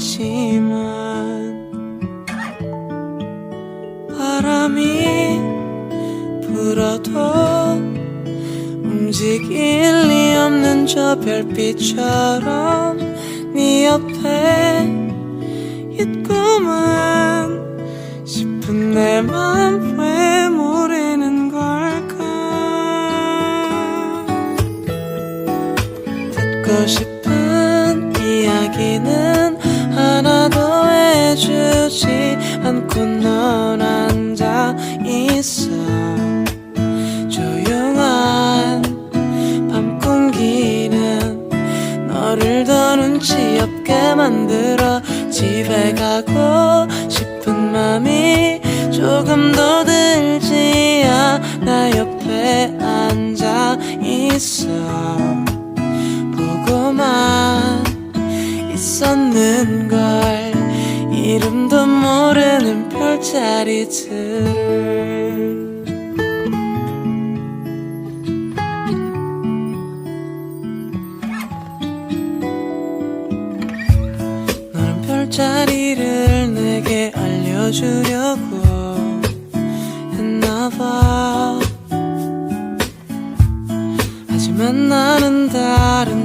떨렸지만 바람이 불어도 움직일 리 없는 저 별빛처럼 네 옆에 있구만 싶은 내 맘 왜 모르는 걸까? 듣고 싶은 이야기는 않고 넌 앉아 있어. 조용한 밤 공기는 너를 더 눈치 없게 만들어 집에 가고 싶은 맘이 조금 더 들지 않아. 옆에 앉아 있어. 보고만 있었는 걸 이름도 모르는 별 자리들. 너는 별자리를 내게 알려주려고 했나봐. 하지만 나는 다른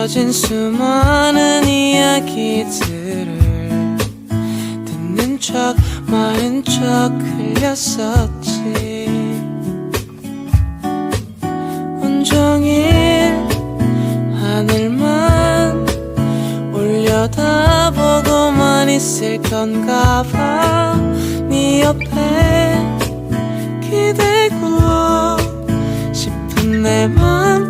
붙여진 수많은 이야기들을 듣는 척 많은 척 흘렸었지. 온종일 하늘만 올려다보고만 있을 건가 봐네 옆에 기대고 싶은 내맘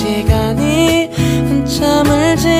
시간이 한참을 지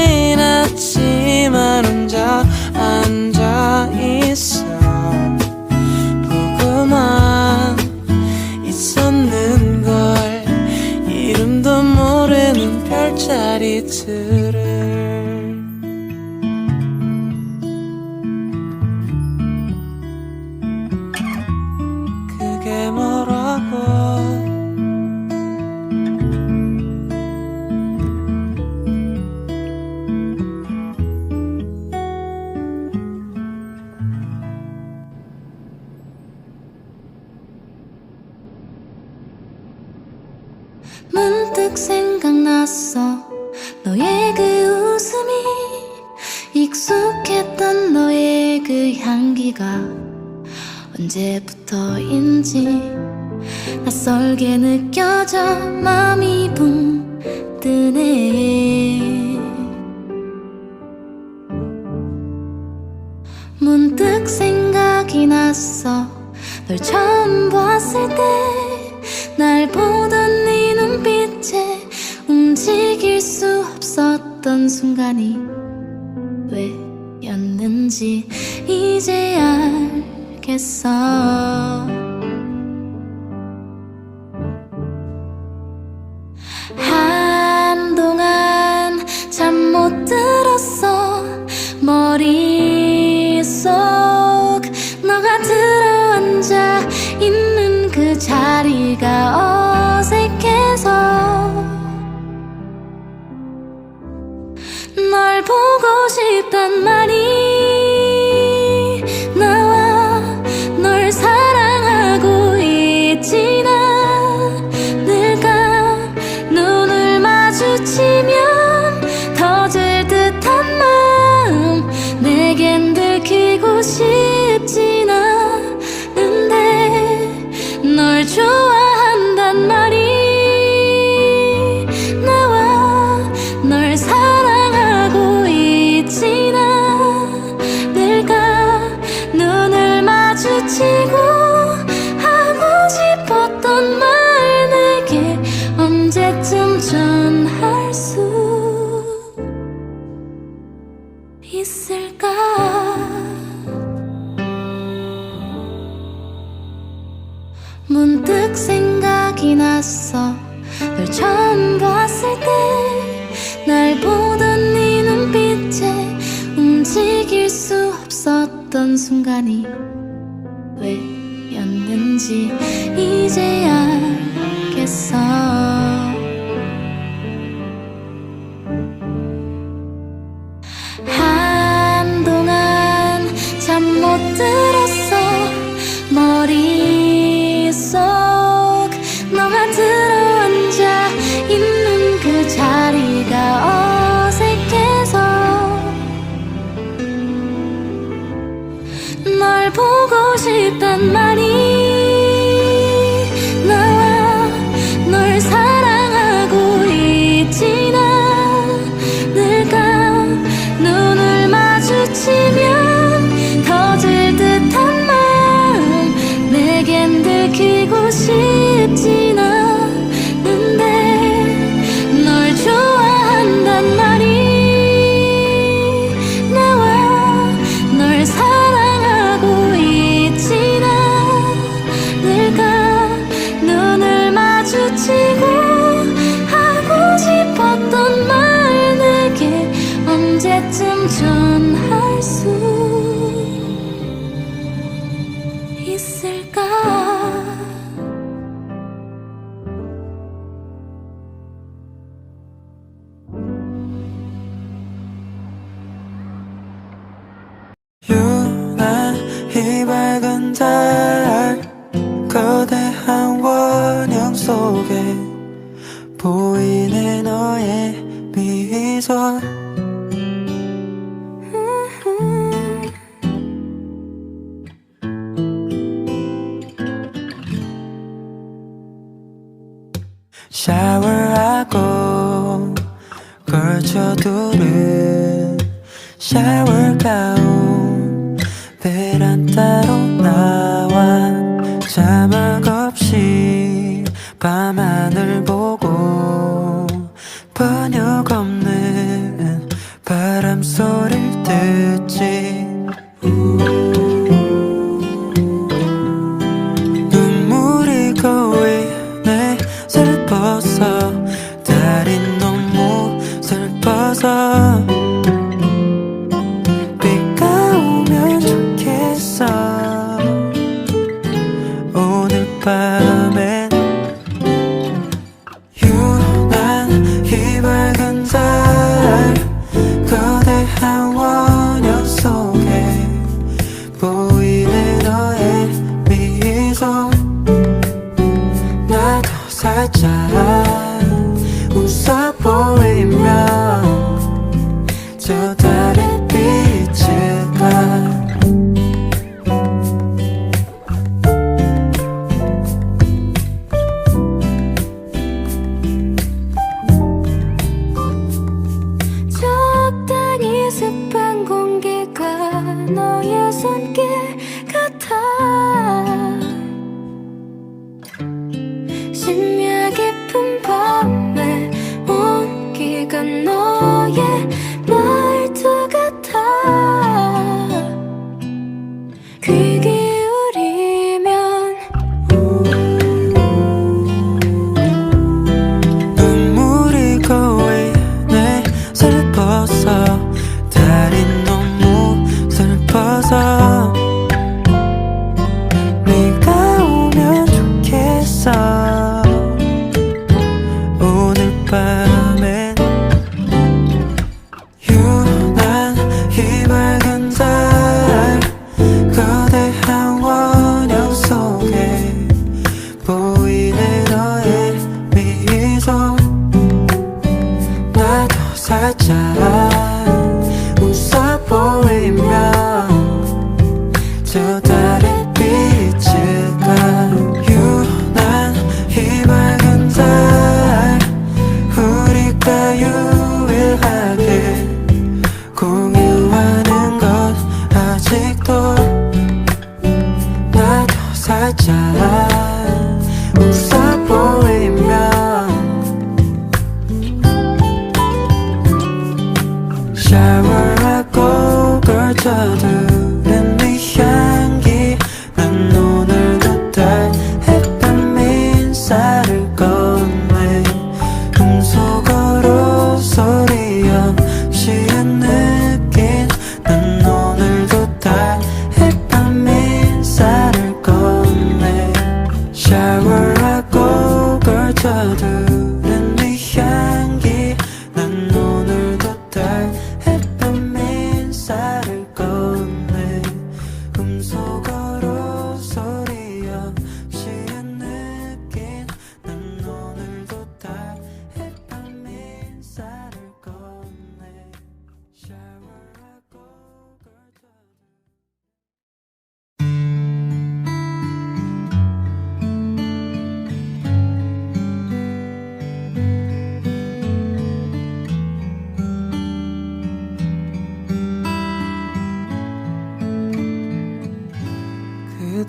생각이 났어. 널 처음 봤을 때 날 보던 네 눈빛에 움직일 수 없었던 순간이 왜였는지 이제 알겠어 순간이 왜였는지. 샤워가오래 그게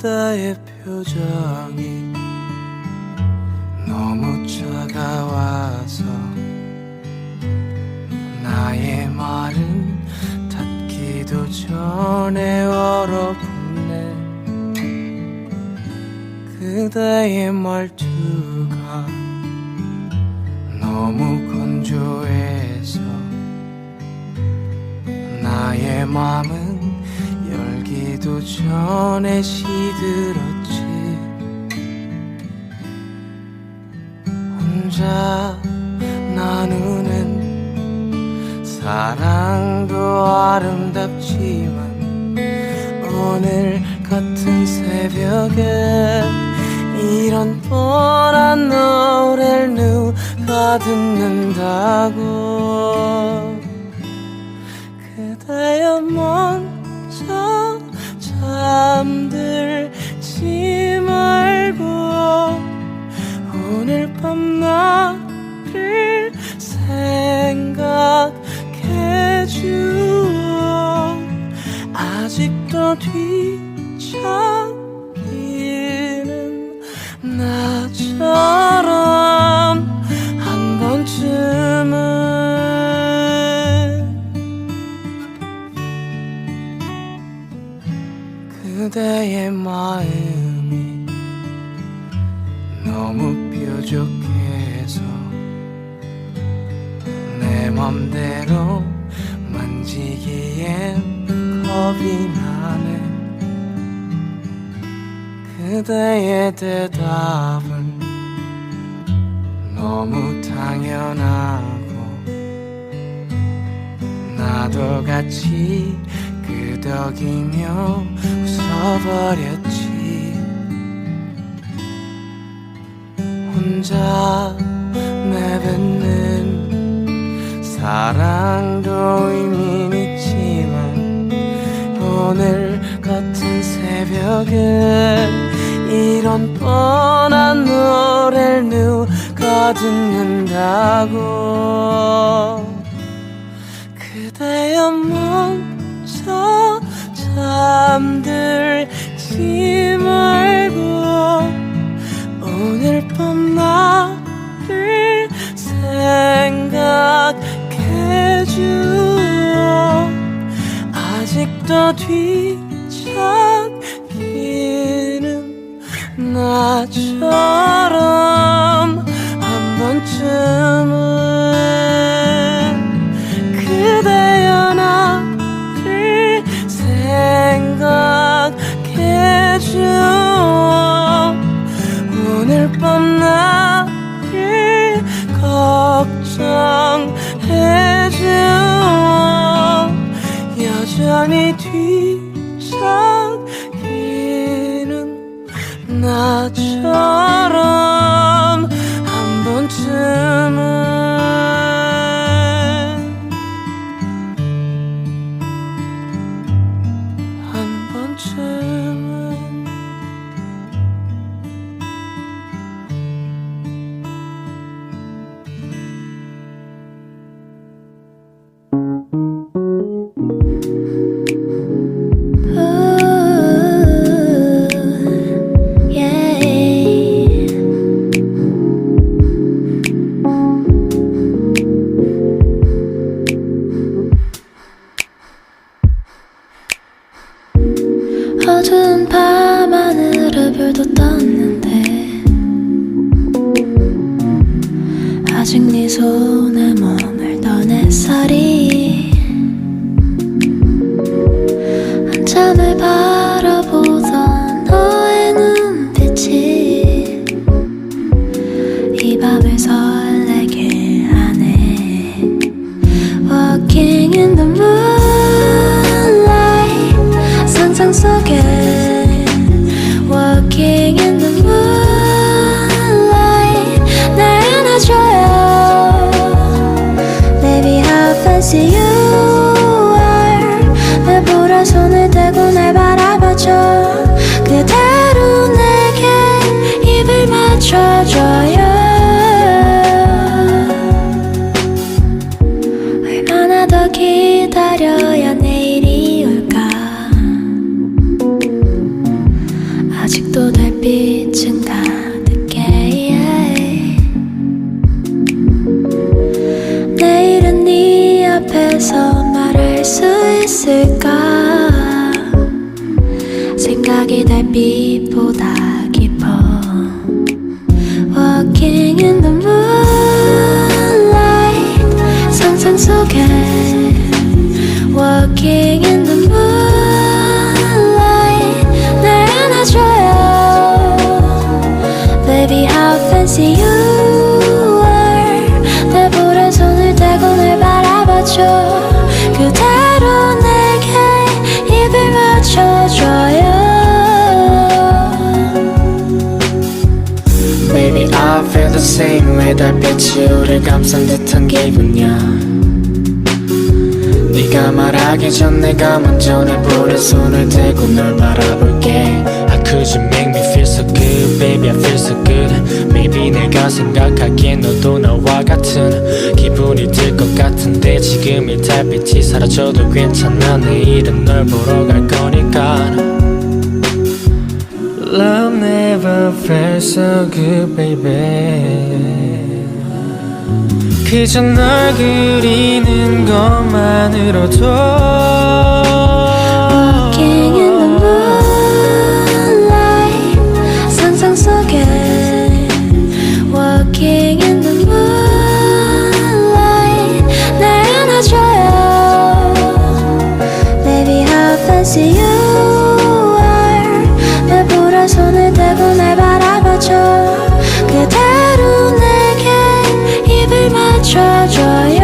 그대의 표정이 너무 차가워서 나의 말은 닿기도 전에 얼어붙네. 그대의 말투가 너무 건조해서 나의 열 기도 전에 시들었지. 혼자 나누는 사랑도 아름답지만 오늘 같은 새벽에 이런 뻔한 노래를 누가 듣는다고. 그대여 먼 오늘 밤 나를 생각해 주어. 아직도 뒤 나네. 그대의 대답은 너무 당연하고 나도 같이 끄덕이며 웃어버렸지. 혼자 내뱉는 사랑도 의미는 있지만 오늘 같은 새벽에 이런 뻔한 노래를 누가 듣는다고. 그대여 먼저 잠들지 말고 오늘 밤 나를 생각해 주어 아직도 뒤척이는 나처럼 여 밤하늘에 별도 떴는데 아직 네 손에 머물던 햇살이 한참을 바 기다려야 내일이 올까? 또 달빛은 가득해. 내일은 네 앞에서 말할 수 있을까? 생각이 달빛 same way 달빛이 우릴 감싼 듯한 기분이야 네가 말하기 전 내가 먼저 내 볼에 손을 대고 널 바라볼게 How could you make me feel so good baby I feel so good Maybe 내가 생각하기엔 너도 나와 같은 기분이 들 것 같은데 지금 이 달빛이 사라져도 괜찮아 내일은 널 보러 갈 거니까 Love never felt so good, baby. 그저 널 그리는 것만으로도 Walking in the moonlight 상상 속에 Walking in the moonlight 날 안아줘요 Baby how fancy you are 내 볼에 손을 대고 날 바라봐줘 내게 입을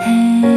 해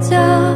走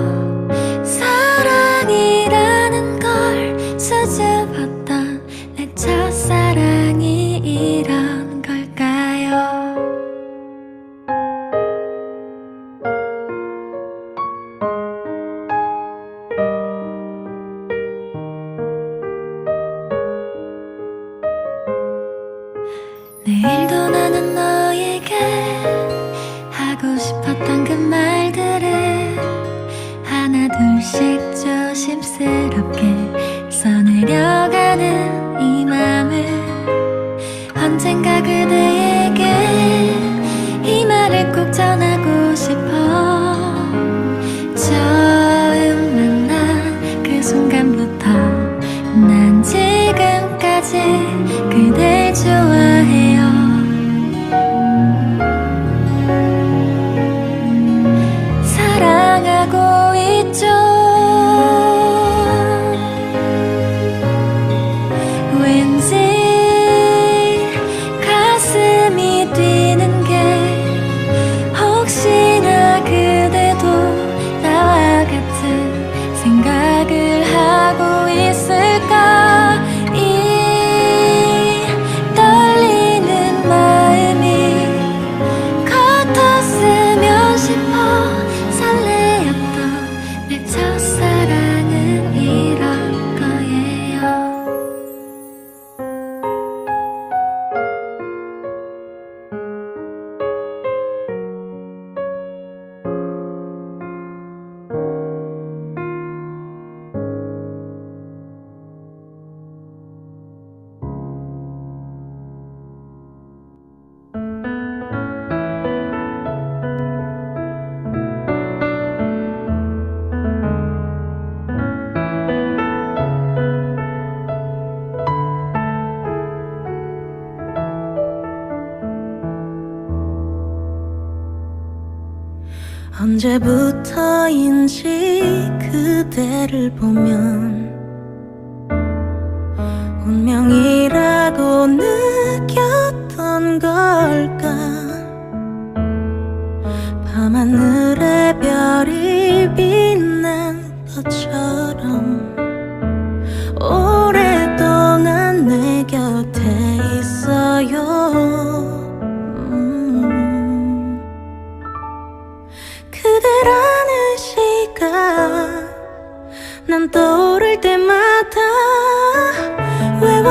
언제부터인지 그대를 보면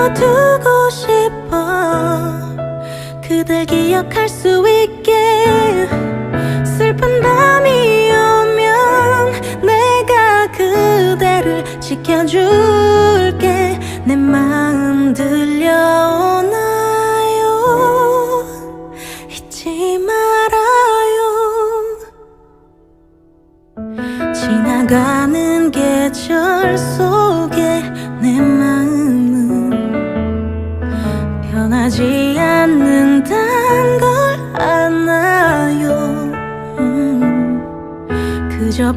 외워두고 싶어 그댈 기억할 수 있게. 슬픈 밤이 오면 내가 그대를 지켜줄게. 내 마음 들려오나요? 잊지 말아요. 지나가는 계절 속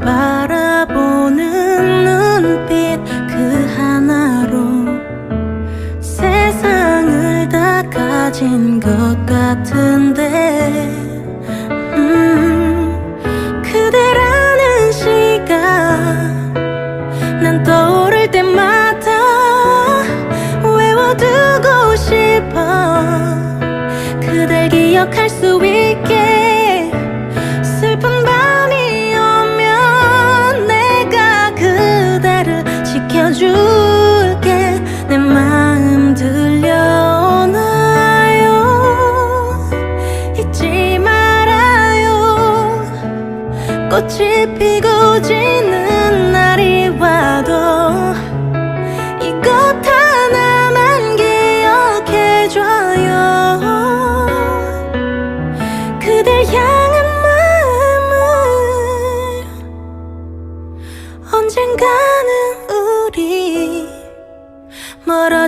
바라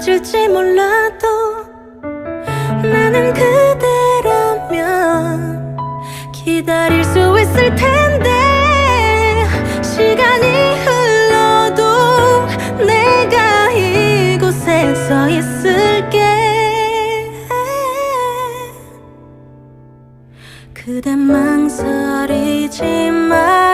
멀어질지 몰라도 나는 그대라면 기다릴 수 있을 텐데 시간이 흘러도 내가 이곳에 서 있을게. 그대 망설이지 말아요